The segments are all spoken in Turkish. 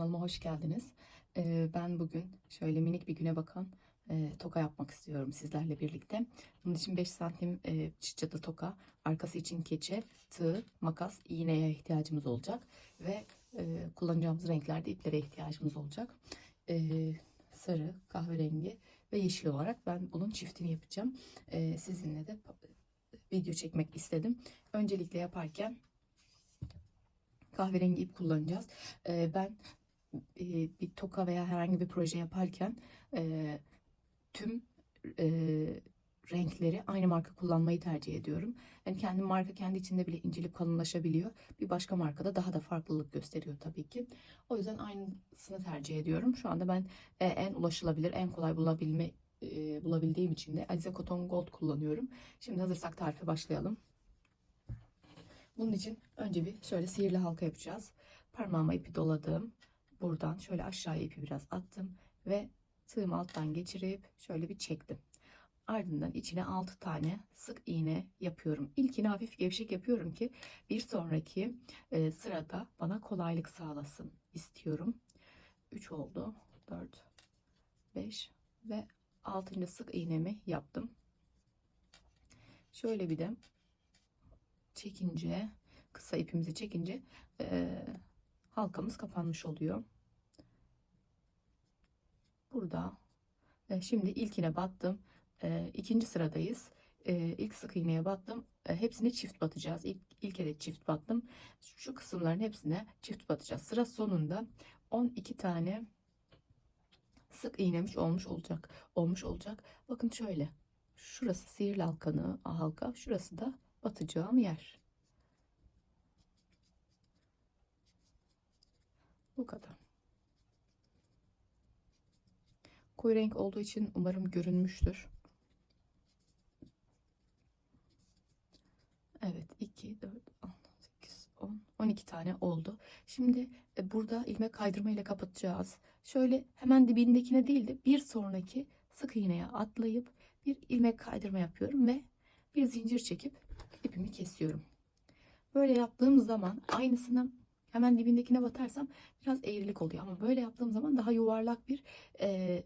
kanalıma hoş geldiniz. Ee, ben bugün şöyle minik bir güne bakan e, toka yapmak istiyorum sizlerle birlikte. Bunun için 5 santim e, çıtçalı toka, arkası için keçe, tığ, makas, iğneye ihtiyacımız olacak. Ve e, kullanacağımız renklerde iplere ihtiyacımız olacak. Sarı, kahverengi ve yeşil olarak ben bunun çiftini yapacağım. Sizinle de video çekmek istedim. Öncelikle yaparken kahverengi ip kullanacağız. Ee, ben e, bir toka veya herhangi bir proje yaparken e, tüm e, renkleri aynı marka kullanmayı tercih ediyorum. Yani kendi marka kendi içinde bile incelip kalınlaşabiliyor. Bir başka markada daha da farklılık gösteriyor tabii ki. O yüzden aynısını tercih ediyorum. Şu anda ben e, en ulaşılabilir, en kolay bulabilme e, bulabildiğim için de Alize Cotton Gold kullanıyorum. Şimdi hazırsak tarife başlayalım. Bunun için önce bir şöyle sihirli halka yapacağız. Parmağıma ipi doladım. Buradan şöyle aşağıya ipi biraz attım ve tığımı alttan geçirip şöyle bir çektim. Ardından içine 6 tane sık iğne yapıyorum. İlkini hafif gevşek yapıyorum ki bir sonraki e, sırada bana kolaylık sağlasın istiyorum. 3 oldu. 4 5 ve 6. sık iğnemi yaptım. Şöyle bir de çekince kısa ipimizi çekince e, halkamız kapanmış oluyor. Burada e, şimdi ilkine battım. E, ikinci sıradayız. E, ilk sık iğneye battım. E, hepsini çift batacağız. İlk, ilk de çift battım. Şu kısımların hepsine çift batacağız. Sıra sonunda 12 tane sık iğnemiş olmuş olacak. Olmuş olacak. Bakın şöyle. Şurası sihirli halkanı, halka. Şurası da batacağım yer. Bu kadar. Koyu renk olduğu için umarım görünmüştür. Evet 2, 4, 6, 8, 10, 12 tane oldu. Şimdi e, burada ilmek kaydırma ile kapatacağız. Şöyle hemen dibindekine değil de bir sonraki sık iğneye atlayıp bir ilmek kaydırma yapıyorum ve bir zincir çekip ipimi kesiyorum. Böyle yaptığım zaman aynısını hemen dibindekine batarsam biraz eğrilik oluyor ama böyle yaptığım zaman daha yuvarlak bir e,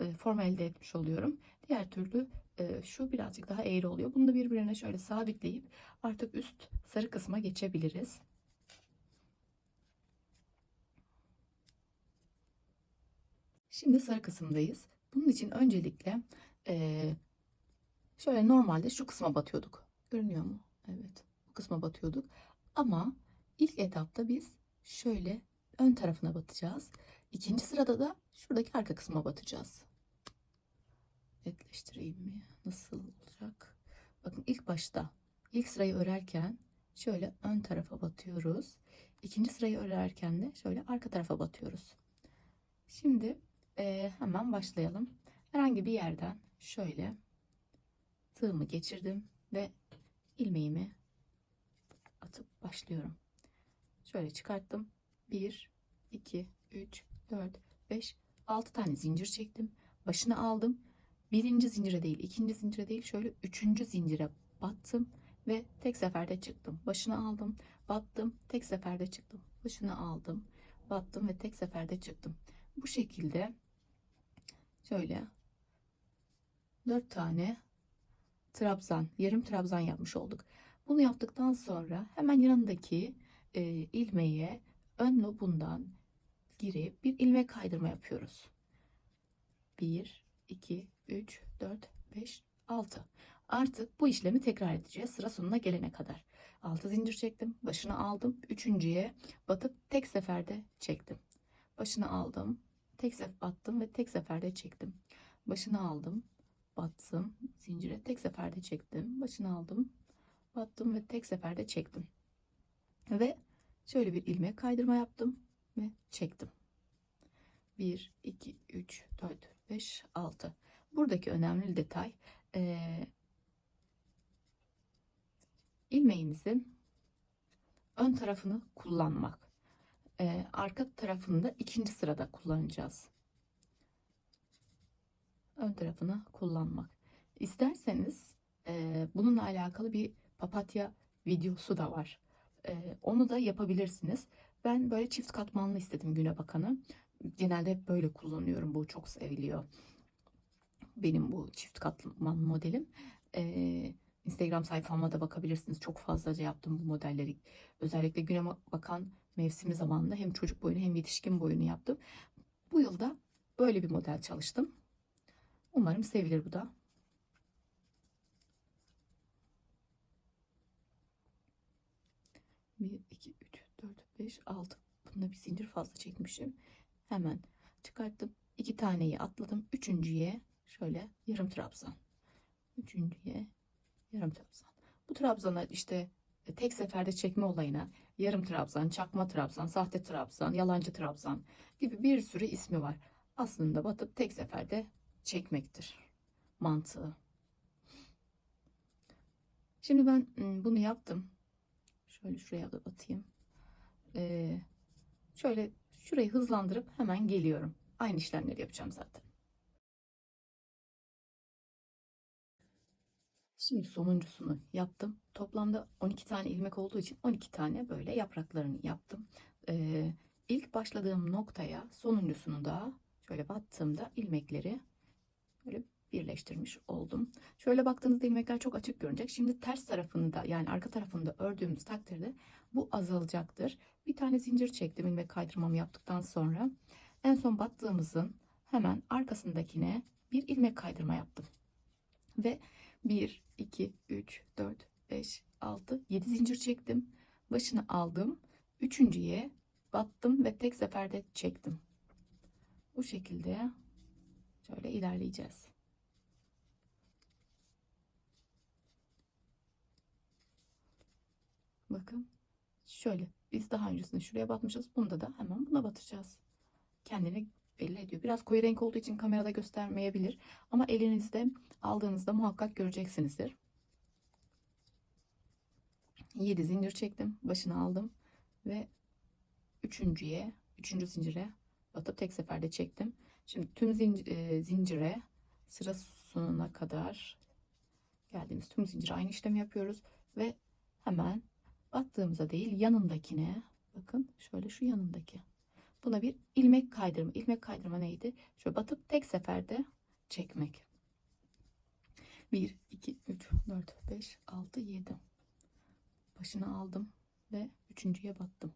e, form elde etmiş oluyorum. Diğer türlü e, şu birazcık daha eğri oluyor. Bunu da birbirine şöyle sabitleyip artık üst sarı kısma geçebiliriz. Şimdi sarı kısımdayız. Bunun için öncelikle e, şöyle normalde şu kısma batıyorduk. Görünüyor mu? Evet. Bu kısma batıyorduk. Ama ilk etapta biz şöyle ön tarafına batacağız. İkinci sırada da şuradaki arka kısma batacağız. Netleştireyim mi? Nasıl olacak? Bakın ilk başta ilk sırayı örerken şöyle ön tarafa batıyoruz. İkinci sırayı örerken de şöyle arka tarafa batıyoruz. Şimdi e, hemen başlayalım. Herhangi bir yerden şöyle tığımı geçirdim ve ilmeğimi atıp başlıyorum. Şöyle çıkarttım. 1, 2, 3, 4, 5, 6 tane zincir çektim. Başını aldım. Birinci zincire değil, ikinci zincire değil, şöyle üçüncü zincire battım ve tek seferde çıktım. Başını aldım, battım, tek seferde çıktım. Başını aldım, battım ve tek seferde çıktım. Bu şekilde şöyle dört tane trabzan, yarım trabzan yapmış olduk. Bunu yaptıktan sonra hemen yanındaki e, ilmeğe ön lobundan girip bir ilmek kaydırma yapıyoruz. 1, 2, 3, 4, 5, 6. Artık bu işlemi tekrar edeceğiz sıra sonuna gelene kadar. 6 zincir çektim, başını aldım, üçüncüye batıp tek seferde çektim. Başını aldım, tek sef battım ve tek seferde çektim. Başını aldım, battım, zincire tek seferde çektim. Başını aldım, battım ve tek seferde çektim. Ve şöyle bir ilmek kaydırma yaptım ve çektim. 1, 2, 3, 4, 5, 6. Buradaki önemli detay e, ilmeğimizin ön tarafını kullanmak. E, arka tarafını da ikinci sırada kullanacağız. Ön tarafını kullanmak. İsterseniz e, bununla alakalı bir papatya videosu da var. E, onu da yapabilirsiniz. Ben böyle çift katmanlı istedim güne bakanı. Genelde hep böyle kullanıyorum. Bu çok seviliyor. Benim bu çift katman modelim. Ee, Instagram sayfama da bakabilirsiniz. Çok fazlaca yaptım bu modelleri. Özellikle güne bakan mevsimi zamanında hem çocuk boyunu hem yetişkin boyunu yaptım. Bu yılda böyle bir model çalıştım. Umarım sevilir bu da. 5, 6. Bunda bir zincir fazla çekmişim. Hemen çıkarttım. 2 taneyi atladım. Üçüncüye şöyle yarım trabzan. Üçüncüye yarım trabzan. Bu trabzana işte e, tek seferde çekme olayına yarım trabzan, çakma trabzan, sahte trabzan, yalancı trabzan gibi bir sürü ismi var. Aslında batıp tek seferde çekmektir mantığı. Şimdi ben ıı, bunu yaptım. Şöyle şuraya da batayım. Ee, şöyle şurayı hızlandırıp hemen geliyorum. Aynı işlemleri yapacağım zaten. Şimdi sonuncusunu yaptım. Toplamda 12 tane ilmek olduğu için 12 tane böyle yapraklarını yaptım. Ee, ilk başladığım noktaya sonuncusunu da şöyle battığımda ilmekleri böyle birleştirmiş oldum. Şöyle baktığınızda ilmekler çok açık görünecek. Şimdi ters tarafını da yani arka tarafını da ördüğümüz takdirde bu azalacaktır. Bir tane zincir çektim ilmek kaydırmamı yaptıktan sonra. En son battığımızın hemen arkasındakine bir ilmek kaydırma yaptım. Ve 1, 2, 3, 4, 5, 6, 7 zincir çektim. Başını aldım. Üçüncüye battım ve tek seferde çektim. Bu şekilde şöyle ilerleyeceğiz. Bakın şöyle biz daha öncesinde şuraya batmışız. Bunda da hemen buna batacağız. Kendini belli ediyor. Biraz koyu renk olduğu için kamerada göstermeyebilir. Ama elinizde aldığınızda muhakkak göreceksinizdir. 7 zincir çektim. Başını aldım. Ve üçüncüye, üçüncü zincire batıp tek seferde çektim. Şimdi tüm zincire sıra sonuna kadar geldiğimiz tüm zincire aynı işlemi yapıyoruz. Ve hemen battığımıza değil yanındakine bakın şöyle şu yanındaki Buna bir ilmek kaydırma. İlmek kaydırma neydi? Şöyle batıp tek seferde çekmek. 1, 2, 3, 4, 5, 6, 7. Başını aldım ve üçüncüye battım.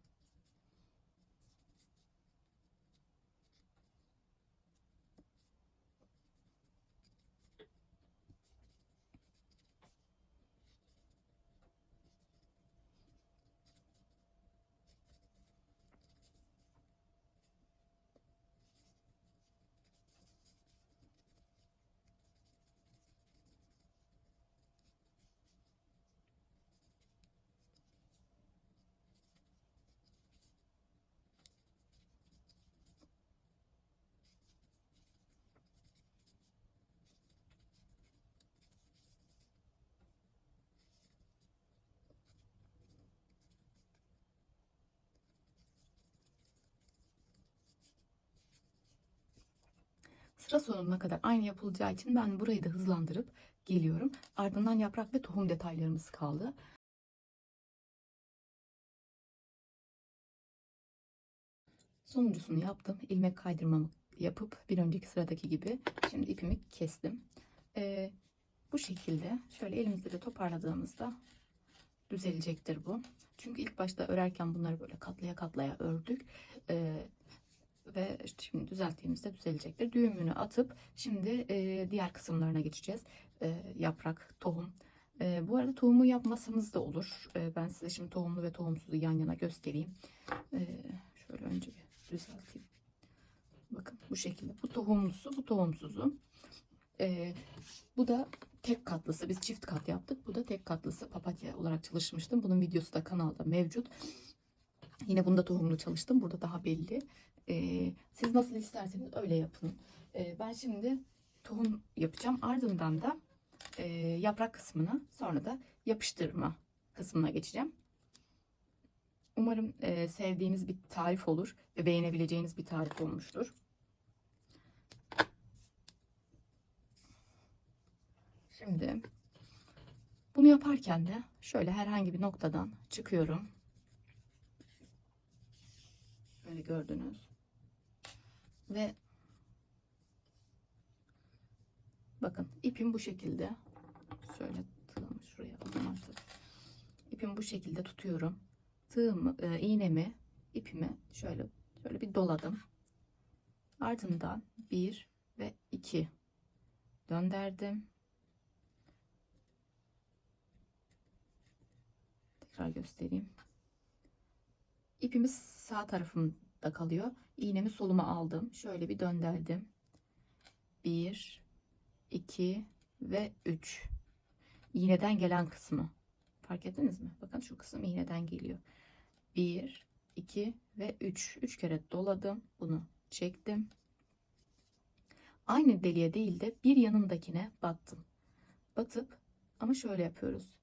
Sıra sonuna kadar aynı yapılacağı için ben burayı da hızlandırıp geliyorum. Ardından yaprak ve tohum detaylarımız kaldı. Sonuncusunu yaptım. İlmek kaydırmamı yapıp bir önceki sıradaki gibi şimdi ipimi kestim. Ee, bu şekilde şöyle elimizde de toparladığımızda düzelecektir bu. Çünkü ilk başta örerken bunları böyle katlaya katlaya ördük. Ee, ve işte şimdi düzelttiğimizde düzelecektir. Düğümünü atıp şimdi e, diğer kısımlarına geçeceğiz. E, yaprak, tohum. E, bu arada tohumu yapmasanız da olur. E, ben size şimdi tohumlu ve tohumsuzu yan yana göstereyim. E, şöyle önce bir düzelteyim. Bakın bu şekilde. Bu tohumlusu, bu tohumsuzu. E, bu da tek katlısı. Biz çift kat yaptık. Bu da tek katlısı papatya olarak çalışmıştım. Bunun videosu da kanalda mevcut. Yine bunda tohumlu çalıştım. Burada daha belli. Ee, siz nasıl isterseniz öyle yapın. Ee, ben şimdi tohum yapacağım. Ardından da e, yaprak kısmına sonra da yapıştırma kısmına geçeceğim. Umarım e, sevdiğiniz bir tarif olur ve beğenebileceğiniz bir tarif olmuştur. Şimdi bunu yaparken de şöyle herhangi bir noktadan çıkıyorum. Şöyle gördünüz. Ve bakın ipim bu şekilde. Şöyle tığımı şuraya alayım artık. İpimi bu şekilde tutuyorum. Tığımı, e, iğnemi, ipimi şöyle şöyle bir doladım. Ardından bir ve iki döndürdüm. Tekrar göstereyim. İpimiz sağ tarafımda kalıyor. İğnemi soluma aldım. Şöyle bir döndürdüm. 1 2 ve 3. İğneden gelen kısmı. Fark ettiniz mi? Bakın şu kısım iğneden geliyor. 1 2 ve 3. 3 kere doladım. Bunu çektim. Aynı deliğe değil de bir yanındakine battım. Batıp ama şöyle yapıyoruz.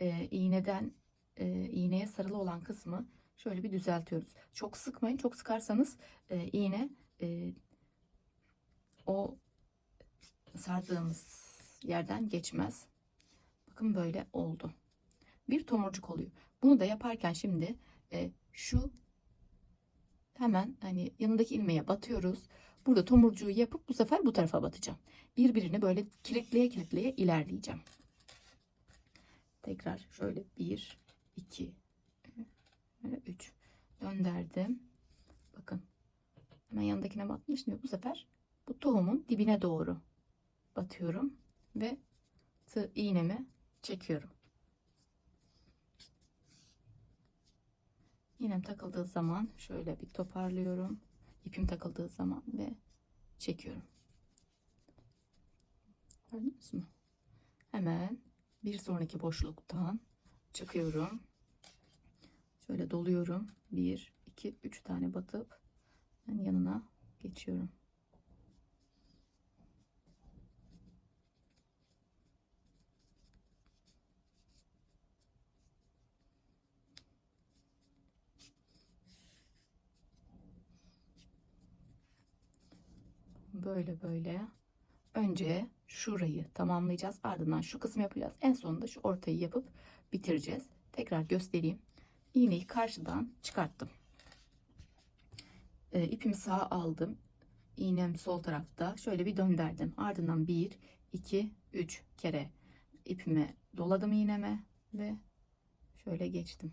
Ee, iğneden e, iğneye sarılı olan kısmı şöyle bir düzeltiyoruz. Çok sıkmayın. Çok sıkarsanız e, iğne e, o sardığımız yerden geçmez. Bakın böyle oldu. Bir tomurcuk oluyor. Bunu da yaparken şimdi e, şu hemen hani yanındaki ilmeğe batıyoruz. Burada tomurcuğu yapıp bu sefer bu tarafa batacağım. Birbirini böyle kilitleye kilitleye ilerleyeceğim. Tekrar şöyle bir, iki, böyle üç döndürdüm. Bakın hemen yanındakine battım. Şimdi bu sefer bu tohumun dibine doğru batıyorum ve tığ iğnemi çekiyorum. İğnem takıldığı zaman şöyle bir toparlıyorum. İpim takıldığı zaman ve çekiyorum. Gördünüz mü? Hemen bir sonraki boşluktan çıkıyorum. Şöyle doluyorum. 1, 2, 3 tane batıp yanına geçiyorum. Böyle böyle. Önce şurayı tamamlayacağız. Ardından şu kısmı yapacağız. En sonunda şu ortayı yapıp bitireceğiz. Tekrar göstereyim. İğneyi karşıdan çıkarttım. E, ipimi sağa aldım. İğnem sol tarafta. Şöyle bir döndürdüm. Ardından 1, 2, 3 kere ipimi doladım iğneme ve şöyle geçtim.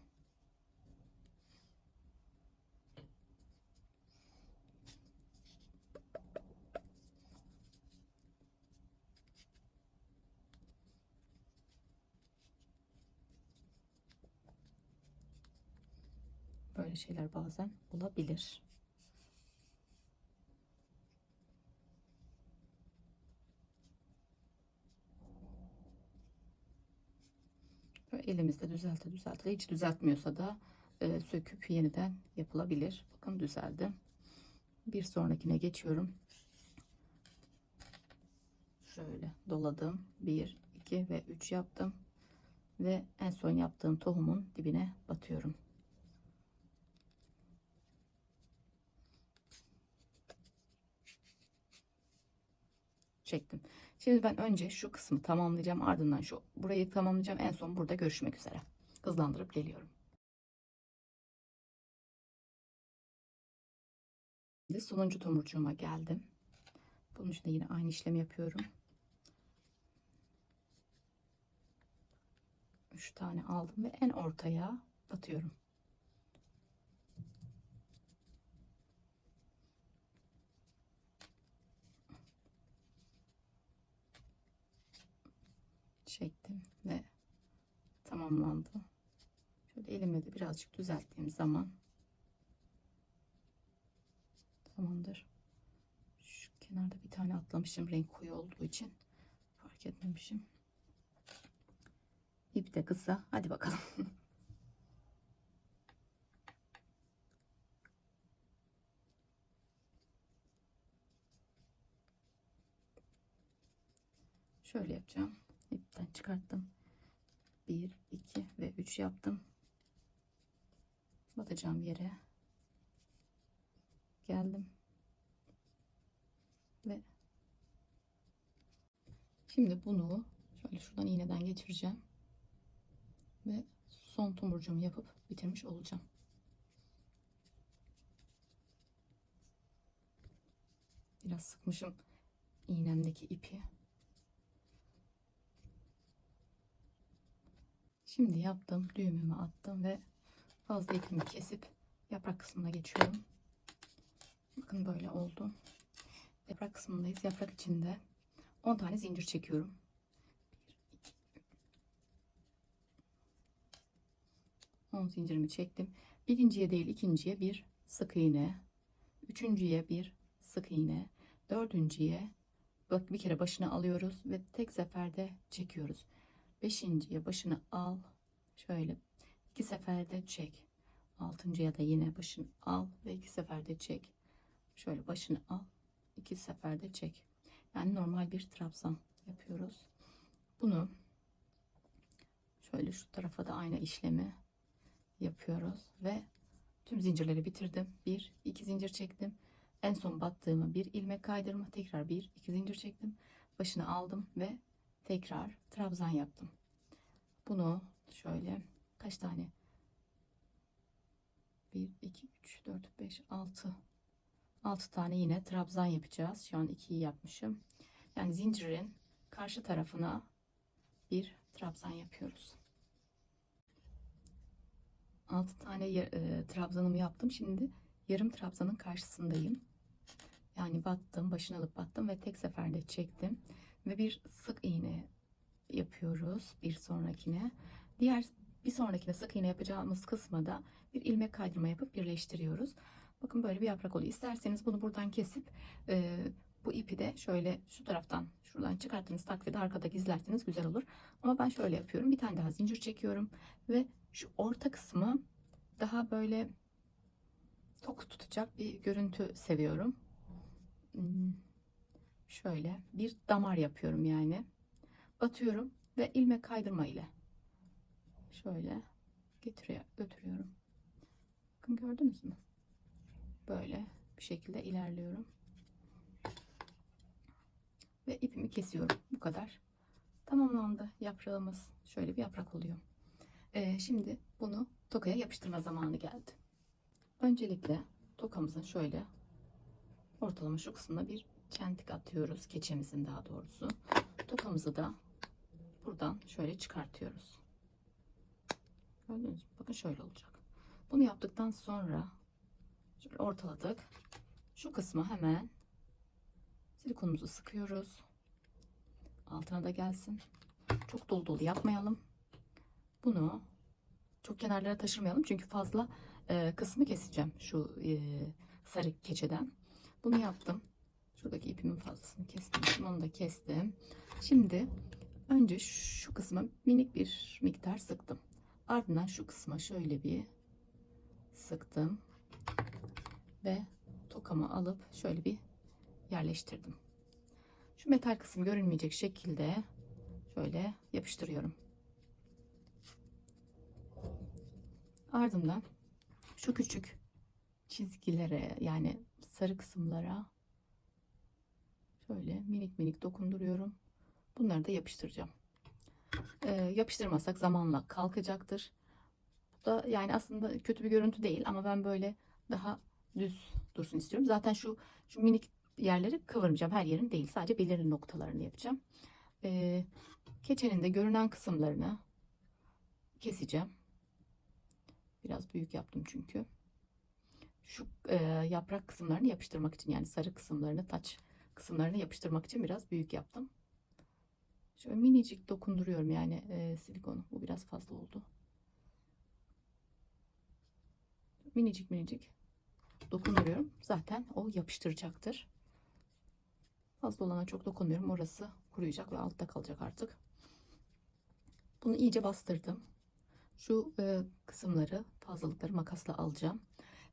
Böyle şeyler bazen olabilir. Elimizde düzelte düzelte hiç düzeltmiyorsa da e, söküp yeniden yapılabilir. Bakın düzeldi. Bir sonrakine geçiyorum. Şöyle doladım. 1, 2 ve 3 yaptım. Ve en son yaptığım tohumun dibine batıyorum. Çektim. Şimdi ben önce şu kısmı tamamlayacağım. Ardından şu burayı tamamlayacağım. En son burada görüşmek üzere. Hızlandırıp geliyorum. Şimdi sonuncu tomurcuğuma geldim. Bunun için de yine aynı işlemi yapıyorum. 3 tane aldım ve en ortaya batıyorum. Çektim ve tamamlandı. Şöyle elimle de birazcık düzelttiğim zaman tamamdır. Şu kenarda bir tane atlamışım renk koyu olduğu için fark etmemişim. İp de kısa. Hadi bakalım. Şöyle yapacağım ipten çıkarttım. 1 2 ve 3 yaptım. Batacağım yere. Geldim. Ve şimdi bunu şöyle şuradan iğneden geçireceğim. Ve son tomurcuğumu yapıp bitirmiş olacağım. Biraz sıkmışım iğnemdeki ipi. Şimdi yaptım. Düğümümü attım ve fazla ipimi kesip yaprak kısmına geçiyorum. Bakın böyle oldu. Yaprak kısmındayız. Yaprak içinde 10 tane zincir çekiyorum. 10 zincirimi çektim. Birinciye değil ikinciye bir sık iğne. Üçüncüye bir sık iğne. Dördüncüye bak bir kere başını alıyoruz ve tek seferde çekiyoruz. Beşinciye başını al. Şöyle iki seferde çek. Altıncıya da yine başını al ve iki seferde çek. Şöyle başını al. iki seferde çek. Yani normal bir trabzan yapıyoruz. Bunu şöyle şu tarafa da aynı işlemi yapıyoruz ve tüm zincirleri bitirdim. Bir, iki zincir çektim. En son battığımı bir ilmek kaydırma, tekrar bir, iki zincir çektim. Başını aldım ve tekrar trabzan yaptım. Bunu şöyle kaç tane? 1, 2, 3, 4, 5, 6. 6 tane yine trabzan yapacağız. Şu an 2'yi yapmışım. Yani zincirin karşı tarafına bir trabzan yapıyoruz. 6 tane e, trabzanımı yaptım. Şimdi yarım trabzanın karşısındayım. Yani battım, başını alıp battım ve tek seferde çektim. Ve bir sık iğne yapıyoruz bir sonrakine. Diğer bir sonrakine sık iğne yapacağımız kısma bir ilmek kaydırma yapıp birleştiriyoruz. Bakın böyle bir yaprak oluyor. İsterseniz bunu buradan kesip e, bu ipi de şöyle şu taraftan şuradan çıkarttığınız takdirde arkada gizlerseniz güzel olur. Ama ben şöyle yapıyorum. Bir tane daha zincir çekiyorum ve şu orta kısmı daha böyle tok tutacak bir görüntü seviyorum. Hmm, şöyle bir damar yapıyorum yani. Batıyorum ve ilmek kaydırma ile şöyle getiriyor, götürüyorum. Bakın gördünüz mü? Böyle bir şekilde ilerliyorum. Ve ipimi kesiyorum. Bu kadar. Tamamlandı yaprağımız. Şöyle bir yaprak oluyor. Ee, şimdi bunu tokaya yapıştırma zamanı geldi. Öncelikle tokamızın şöyle ortalama şu kısmına bir çentik atıyoruz. Keçemizin daha doğrusu. Tokamızı da buradan şöyle çıkartıyoruz. Gördünüz mü? Bakın şöyle olacak. Bunu yaptıktan sonra şöyle ortaladık. Şu kısmı hemen silikonumuzu sıkıyoruz. Altına da gelsin. Çok dolu dolu yapmayalım. Bunu çok kenarlara taşırmayalım çünkü fazla e, kısmı keseceğim şu e, sarı keçeden. Bunu yaptım. Şuradaki ipimin fazlasını kesmişim. Onu da kestim. Şimdi önce şu kısma minik bir miktar sıktım. Ardından şu kısma şöyle bir sıktım. Ve tokamı alıp şöyle bir yerleştirdim. Şu metal kısım görünmeyecek şekilde şöyle yapıştırıyorum. Ardından şu küçük çizgilere yani sarı kısımlara şöyle minik minik dokunduruyorum. Bunları da yapıştıracağım. Ee, yapıştırmasak zamanla kalkacaktır. Bu da yani aslında kötü bir görüntü değil ama ben böyle daha düz dursun istiyorum. Zaten şu şu minik yerleri kıvırmayacağım. Her yerin değil. Sadece belirli noktalarını yapacağım. Ee, keçenin de görünen kısımlarını keseceğim. Biraz büyük yaptım çünkü. Şu e, yaprak kısımlarını yapıştırmak için yani sarı kısımlarını, taç kısımlarını yapıştırmak için biraz büyük yaptım. Şöyle minicik dokunduruyorum yani e, silikonu. Bu biraz fazla oldu. Minicik minicik dokunduruyorum. Zaten o yapıştıracaktır. Fazla olana çok dokunmuyorum. Orası kuruyacak ve altta kalacak artık. Bunu iyice bastırdım. Şu e, kısımları fazlalıkları makasla alacağım.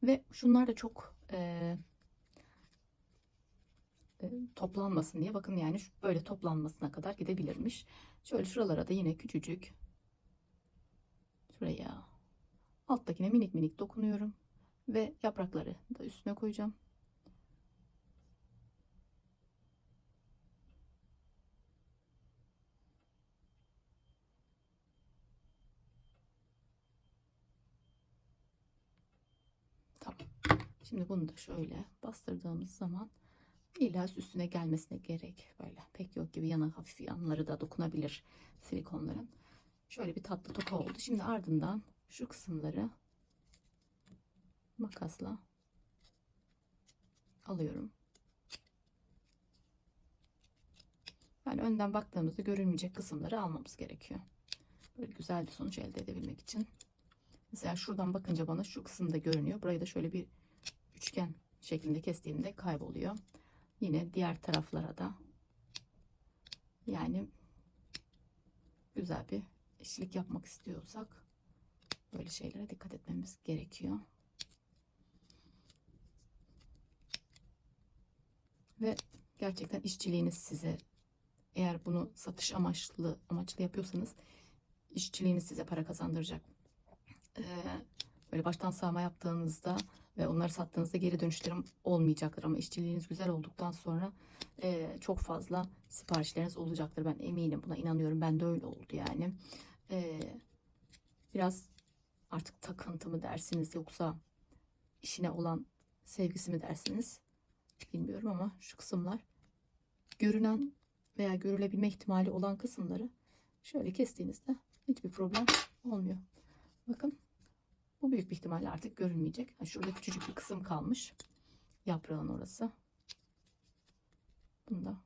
Ve şunlar da çok e, toplanmasın diye bakın yani böyle toplanmasına kadar gidebilirmiş. Şöyle şuralara da yine küçücük şuraya alttakine minik minik dokunuyorum ve yaprakları da üstüne koyacağım. Tamam. Şimdi bunu da şöyle bastırdığımız zaman İlla üstüne gelmesine gerek böyle pek yok gibi yana hafif yanları da dokunabilir silikonların. Şöyle bir tatlı toka oldu. Şimdi ardından şu kısımları makasla alıyorum. Yani önden baktığımızda görünmeyecek kısımları almamız gerekiyor. Böyle güzel bir sonuç elde edebilmek için. Mesela şuradan bakınca bana şu kısımda görünüyor. Burayı da şöyle bir üçgen şeklinde kestiğimde kayboluyor. Yine diğer taraflara da yani güzel bir işlik yapmak istiyorsak böyle şeylere dikkat etmemiz gerekiyor. Ve gerçekten işçiliğiniz size eğer bunu satış amaçlı amaçlı yapıyorsanız işçiliğiniz size para kazandıracak. Ee, böyle baştan sağma yaptığınızda ve onları sattığınızda geri dönüşlerim olmayacaktır ama işçiliğiniz güzel olduktan sonra e, çok fazla siparişleriniz olacaktır. Ben eminim buna inanıyorum. Ben de öyle oldu yani. Ee, biraz artık takıntı mı dersiniz yoksa işine olan sevgisi mi dersiniz bilmiyorum ama şu kısımlar görünen veya görülebilme ihtimali olan kısımları şöyle kestiğinizde hiçbir problem olmuyor. Bakın bu büyük bir ihtimalle artık görünmeyecek. Ha, Şurada küçücük bir kısım kalmış. Yaprağın orası. Bunu da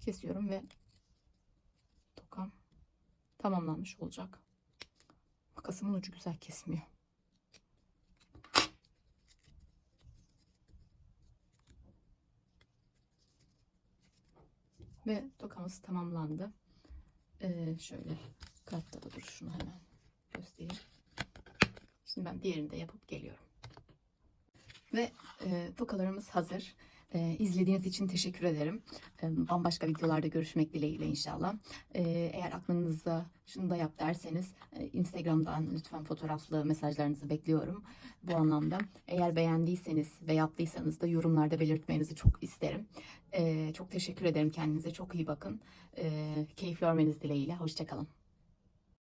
kesiyorum ve tokam tamamlanmış olacak. Makasımın ucu güzel kesmiyor. Ve tokamız tamamlandı. Ee, şöyle kartta da dur şunu hemen göstereyim. Şimdi ben diğerini de yapıp geliyorum. Ve e, tokalarımız hazır. E, izlediğiniz için teşekkür ederim. E, bambaşka videolarda görüşmek dileğiyle inşallah. E, eğer aklınızda şunu da yap derseniz e, Instagram'dan lütfen fotoğraflı mesajlarınızı bekliyorum. Bu anlamda eğer beğendiyseniz ve yaptıysanız da yorumlarda belirtmenizi çok isterim. E, çok teşekkür ederim. Kendinize çok iyi bakın. E, keyif görmeniz dileğiyle. Hoşçakalın.